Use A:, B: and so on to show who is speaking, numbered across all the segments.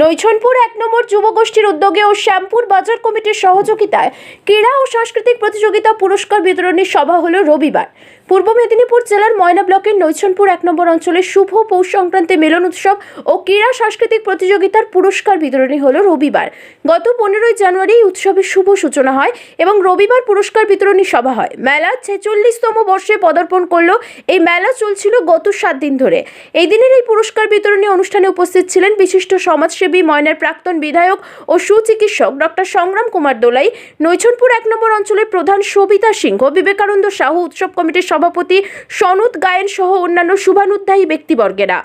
A: নৈছনপুর এক নম্বর যুবগোষ্ঠীর উদ্যোগে ও শ্যামপুর বাজার কমিটির সহযোগিতায় ক্রীড়া ও সাংস্কৃতিক প্রতিযোগিতা পুরস্কার বিতরণী সভা হলো রবিবার। পূর্ব মেদিনীপুর জেলার ময়না ব্লকের নৈছনপুর এক নম্বর অঞ্চলে শুভ পৌষ সংক্রান্তি মিলন উৎসব ও ক্রীড়া সাংস্কৃতিক প্রতিযোগিতার পুরস্কার বিতরণী হলো রবিবার। গত পনেরোই জানুয়ারি এই উৎসবের শুভ সূচনা হয় এবং রবিবার পুরস্কার বিতরণী সভা হয়। মেলা ছেচল্লিশতম বর্ষে পদার্পণ করল। এই মেলা চলছিল গত সাত দিন ধরে। এই দিনের এই পুরস্কার বিতরণী অনুষ্ঠানে উপস্থিত ছিলেন বিশিষ্ট সমাজসেবী ময়নার প্রাক্তন বিধায়ক ও সুচিকিৎসক ডক্টর সংগ্রাম কুমার দোলাই, নৈছনপুর এক নম্বর অঞ্চলের প্রধান সবিতা সিংহ, বিবেকানন্দ সাহু উৎসব কমিটির সভাপতি সনুত গায়েন সহ অন্যান্য শুভানুধ্যায়ী ব্যক্তিবর্গেরা।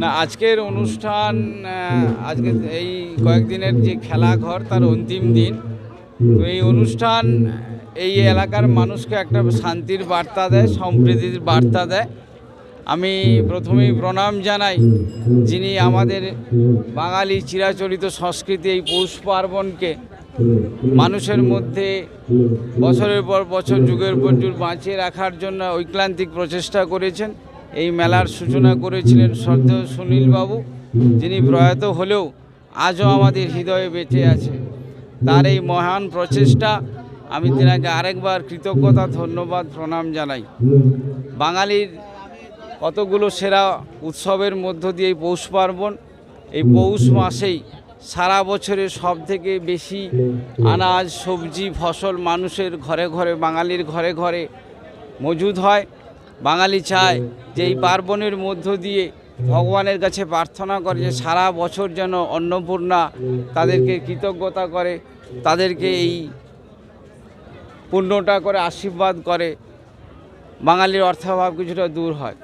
B: না, আজকের অনুষ্ঠান আজকে এই কয়েকদিনের যে খেলাঘর তার অন্তিম দিন। এই অনুষ্ঠান, এই এলাকার মানুষকে একটা শান্তির বার্তা দেয়, সম্প্রীতির বার্তা দেয়। আমি প্রথমেই প্রণাম জানাই যিনি আমাদের বাঙালি চিরাচরিত সংস্কৃতি এই পৌষ পার্বণকে মানুষের মধ্যে বছরের পর বছর, যুগের পর যুগ বাঁচিয়ে রাখার জন্য ঐক্লান্তিক প্রচেষ্টা করেছেন। এই মেলার সূচনা করেছিলেন শ্রদ্ধেয় সুনীলবাবু যিনি প্রয়াত হলেও আজও আমাদের হৃদয়ে বেঁচে আছে। তার এই মহান প্রচেষ্টা, আমি তেনাকে আরেকবার কৃতজ্ঞতা, ধন্যবাদ, প্রণাম জানাই। বাঙালির কতগুলো সেরা উৎসবের মধ্য দিয়ে এই পৌষ পার্বণ? এই পৌষ মাসেই সারা বছরের সব থেকে বেশি আনাজ, সবজি, ফসল মানুষের ঘরে ঘরে, বাঙালির ঘরে ঘরে মজুদ হয়। বাঙালি চায় যে এই পার্বণের মধ্য দিয়ে ভগবানের কাছে প্রার্থনা করে যে সারা বছর যেন অন্নপূর্ণা তাদেরকে কৃতজ্ঞতা করে, তাদেরকে এই পুণ্যটা করে, আশীর্বাদ করে। বাঙালির অর্থাভাব কিছুটা দূর হয়।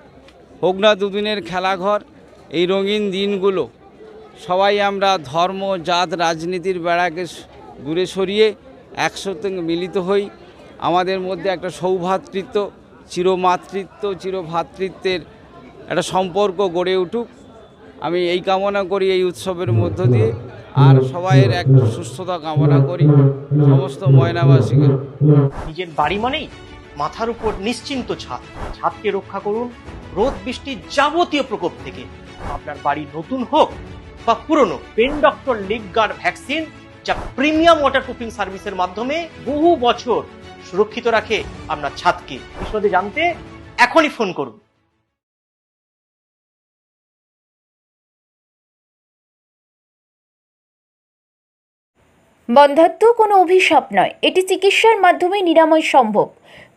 B: হোক না দুদিনের খেলাঘর, এই রঙিন দিনগুলো, সবাই আমরা ধর্ম, জাত, রাজনীতির বেড়াকে দূরে সরিয়ে একসাথে মিলিত হই। আমাদের মধ্যে একটা সৌভাতৃত্ব, চিরমাতৃত্ব চিরভ্রাতৃত্বের একটা সম্পর্ক গড়ে উঠুক। আমি এই কামনা করি এই উৎসবের মধ্য দিয়ে। আর সবাইয়ের এক সুস্থতা কামনা করি, সমস্ত ময়নাবাসীকে
C: নিজের বাড়ি মানেই মাথার উপর নিশ্চিন্ত ছাদ। ছাদকে রক্ষা করুন রোদ বৃষ্টির যাবতীয় প্রকোপ থেকে। আপনার বাড়ি নতুন হোক বা পুরনো, pen doctor leak guard vaccine, যা প্রিমিয়াম ওয়াটারপ্রুফিং সার্ভিসের মাধ্যমে বহু বছর সুরক্ষিত রাখে আপনার ছাদকে। বিশদে জানতে এখনই ফোন করুন।
A: বন্ধাত্ম কোনো অভিশাপ নয়। এটি চিকিৎসার মাধ্যমে নিরাময় সম্ভব।